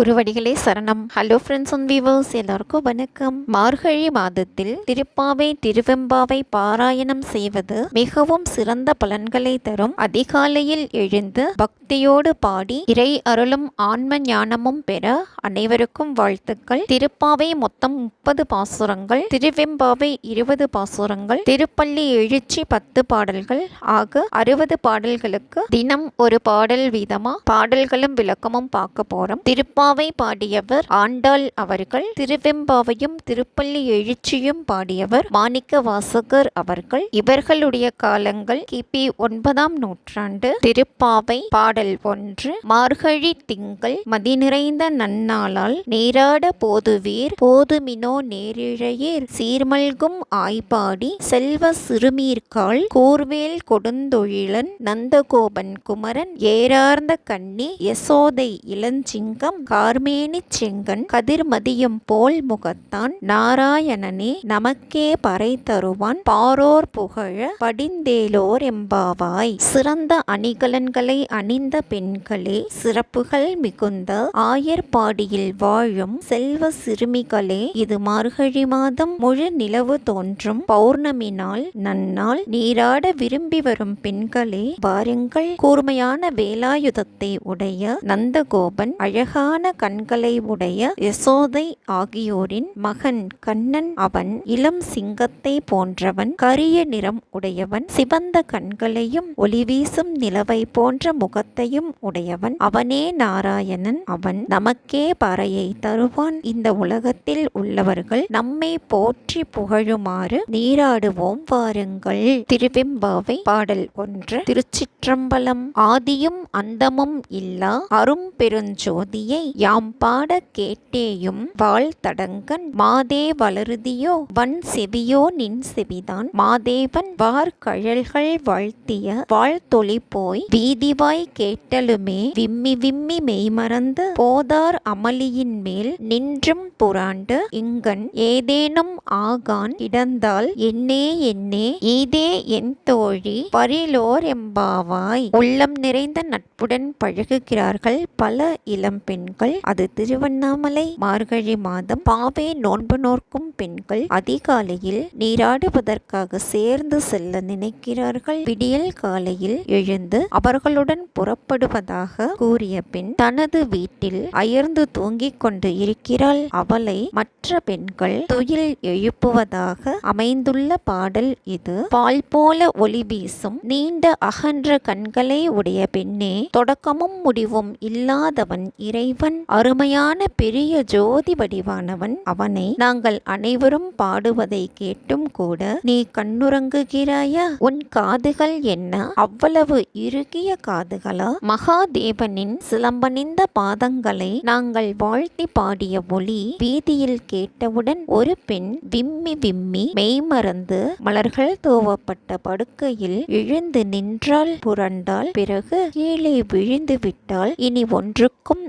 குருவடிகளே சரணம். Hello friends and viewers எல்லாருக்கும் வணக்கம். மார்கழி மாதத்தில் திருப்பாவை திருவெம்பாவை பாராயணம் செய்வது மிகவும் சிறந்த பலன்களை தரும். அதிகாலையில் எழுந்து பக்தியோடு பாடி இறை அருளும் ஆன்ம ஞானமும் பெற அனைவருக்கும் வாழ்த்துக்கள். திருப்பாவை மொத்தம் முப்பது பாசுரங்கள் திருவெம்பாவை இருபது பாசுரங்கள் திருப்பள்ளி எழுச்சி பத்து பாடல்கள். ஆக அறுபது பாடல்களுக்கு தினம் ஒரு பாடல் வீதமா பாடல்களும் விளக்கமும் பார்க்க போறோம். திருப்பாவை பாடியவர் ஆண்டாள் அவர்கள் திருவெம்பாவையும் திருப்பள்ளி எழுச்சியும் பாடியவர் மாணிக்க வாசகர் அவர்கள். இவர்களுடைய காலங்கள் கிபி ஒன்பதாம் நூற்றாண்டு. திருப்பாவை பாடல் ஒன்று. மார்கழி திங்கள். மதி நிறைந்த நன்னாளால் நேராட போதுவீர். போதுமினோ நேரிழையீர். சீர்மல்கும் ஆய்பாடி. செல்வ சிறுமீர்கால். கூர்வேல் கொடுந்தொழிலன். நந்தகோபன் குமரன். ஏறார்ந்த கண்ணி யசோதை இளஞ்சிங்கம். கார்மேனி செங்கன் கதிர்மதியம் போல் முகத்தான். நாராயணனே நமக்கே பறை தருவான் பாரோர் புகழ படிந்தேலோர் எம்பாவாய் சிறந்த அணிகலன்களை அணிந்த பெண்களே சிறப்புகள் மிகுந்த ஆயர்பாடியில் வாழும் செல்வ சிறுமிகளே இது மார்கழி மாதம் முழு நிலவு தோன்றும். பௌர்ணமி நாள் நன்னாள் நீராட விரும்பி வரும் பெண்களே வாருங்கள். கூர்மையான வேலாயுதத்தை உடைய நந்தகோபன் அழகான கண்களை உடைய யசோதை ஆகியோரின் மகன் கண்ணன் அவன் இளம் சிங்கத்தை போன்றவன் கரிய நிறம் உடையவன் சிவந்த கண்களையும் ஒளிவீசும் நிலவை போன்ற முகத்தையும் உடையவன். அவனே நாராயணன். அவன் நமக்கே பறையை தருவான். இந்த உலகத்தில் உள்ளவர்கள் நம்மை போற்றி புகழுமாறு நீராடுவோம் வாருங்கள். திருவெம்பாவை பாடல் ஒன்று. திருச்சிற்றம்பலம். ஆதியும் அந்தமும் இல்லா. அரும் பெருஞ்சோதியை யாம் பாட கேட்டேயும் வாழ்த்தடங்கன் மாதே வளருதியோ வன் செவியோ நின் செவிதான். மாதேவன் வார் கழல்கள் வாழ்த்திய வாழ்த்தொளி போய் வீதிவாய் கேட்டலுமே விம்மி விம்மி மெய்மறந்து போதார் அமளியின் மேல் நின்றும் புராண்டு. இங்கன் ஏதேனும் ஆகான் கிடந்தால் என்னே என்னே ஈதே என் தோழி பரிலோர் எம்பாவாய். உள்ளம் நிறைந்த நட்புடன் பழகுகிறார்கள் பல இளம்பெண்கள் பெண்கள் அது திருவண்ணாமலை மார்கழி மாதம் பாவே நோன்பு நோர்க்கும் பெண்கள் அதிகாலையில் நீராடுவதற்காக சேர்ந்து செல்ல நினைக்கிறார்கள். விடியல் காலையில் எழுந்து அவர்களுடன் புறப்படுவதாக கூறிய பின் தனது வீட்டில் அயர்ந்து தூங்கிக் கொண்டு இருக்கிறாள். அவளை மற்ற பெண்கள் துயில் எழுப்புவதாக அமைந்துள்ள பாடல் இது. பால் போல ஒளி வீசும் நீண்ட அகன்ற கண்களை உடைய பெண்ணே தொடக்கமும் முடிவும் இல்லாதவன் இறைவன். அருமையான பெரிய ஜோதி வடிவானவன். அவனை நாங்கள் அனைவரும் பாடுவதை கேட்டும் கூட நீ கண்ணுறங்குகிறாயா? உன் காதுகள் என்ன? அவ்வளவு இறுகிய காதுகளா? மகாதேவனின் சிலம்பணிந்த பாதங்களை நாங்கள் வாழ்த்தி பாடிய ஒளி வீதியில் கேட்டவுடன் ஒரு பெண் விம்மி விம்மி மெய்மறந்து மலர்கள் தூவப்பட்ட படுக்கையில் எழுந்து நின்றால் புரண்டால் பிறகு கீழே விழுந்து விட்டால் இனி ஒன்றுக்கும்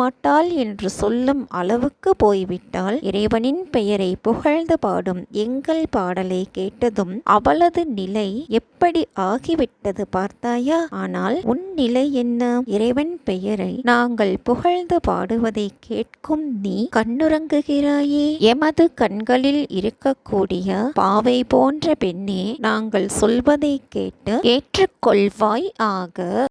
மாட்டாள் என்று சொல்லும் அளவுக்கு போய்விட்டால் இறைவனின் பெயரை புகழ்ந்து பாடும் எங்கள் பாடலை கேட்டதும் அவளது நிலை எப்படி ஆகிவிட்டது பார்த்தாயா? ஆனால் உன் நிலை என்ன? இறைவன் பெயரை நாங்கள் புகழ்ந்து பாடுவதை கேட்கும் நீ கண்ணுறங்குகிறாயே. எமது கண்களில் இருக்கக்கூடிய பாவை போன்ற பெண்ணே நாங்கள் சொல்வதை கேட்டு ஏற்றுக்கொள்வாய் ஆக.